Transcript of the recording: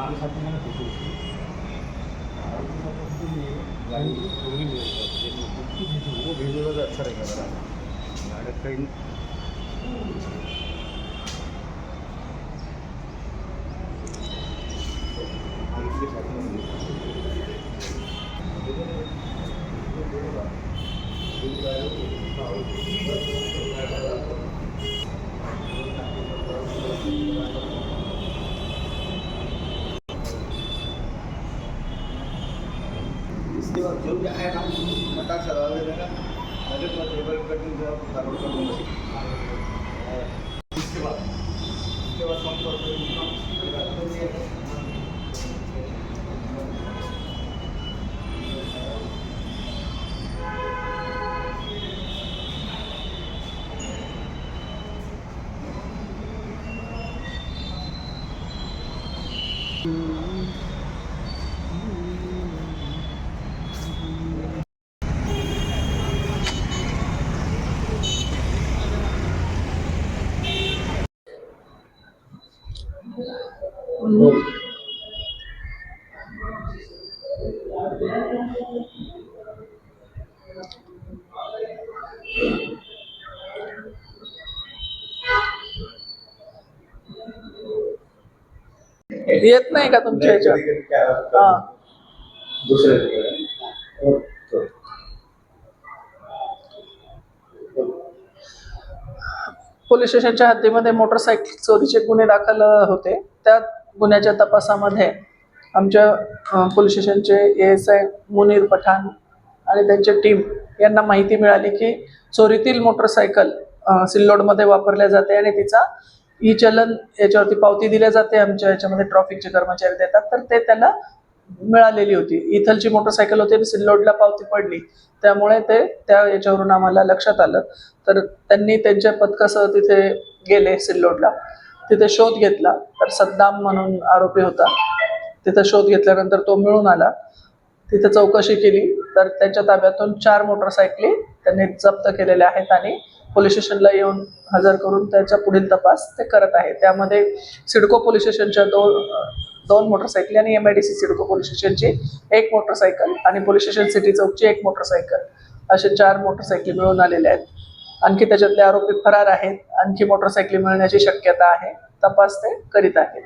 나도 사건 하나 보고 जो भी आएगा पता चला देगा मेरे को टेबल कटिंग जो फॉरवर्ड कर दूंगा इसके बाद इसके बाद संपर्क येत नाही का तुमच्या ह्याच्यात हा. दुसरे. पोलीस स्टेशनच्या हद्दीमध्ये मोटरसायकल चोरीचे गुन्हे दाखल होते. त्या गुन्ह्याच्या तपासामध्ये आमच्या पोलीस स्टेशनचे A S I Munir Pathan आणि त्यांची टीम यांना माहिती मिळाली की चोरीतील मोटरसायकल सिल्लोडमध्ये वापरल्या जाते आणि तिचा ई चलन याच्यावरती पावती दिल्या जाते. आमच्या याच्यामध्ये ट्रॉफिकचे कर्मचारी देतात. तर ते त्याला मिळालेली होती. इथलची मोटरसायकल होती आणि सिल्लोडला पावती पडली. त्यामुळे ते त्या याच्यावरून आम्हाला लक्षात आलं. तर त्यांनी त्यांच्या पथकासह तिथे गेले सिल्लोडला. तिथे शोध घेतला तर सद्दाम म्हणून आरोपी होता. तिथं शोध घेतल्यानंतर तो मिळून आला. तिथे चौकशी केली तर त्यांच्या ताब्यातून चार मोटरसायकली त्यांनी जप्त केलेल्या आहेत आणि पोलीस स्टेशनला येऊन हजर करून त्याचा पुढील तपास ते करत आहे त्यामध्ये सिडको पोलीस स्टेशनच्या दोन दोन मोटरसायकली आणि M I D C CIDCO police स्टेशनची एक मोटरसायकल आणि पोलीस स्टेशन सिटी चौकची एक मोटरसायकल असे चार मोटरसायकली मिळून आलेल्या आहेत. आणखी त्याच्यातले आरोपी फरार आहेत. आणखी मोटरसायकली मिळण्याची शक्यता आहे. तपास ते करीत आहेत.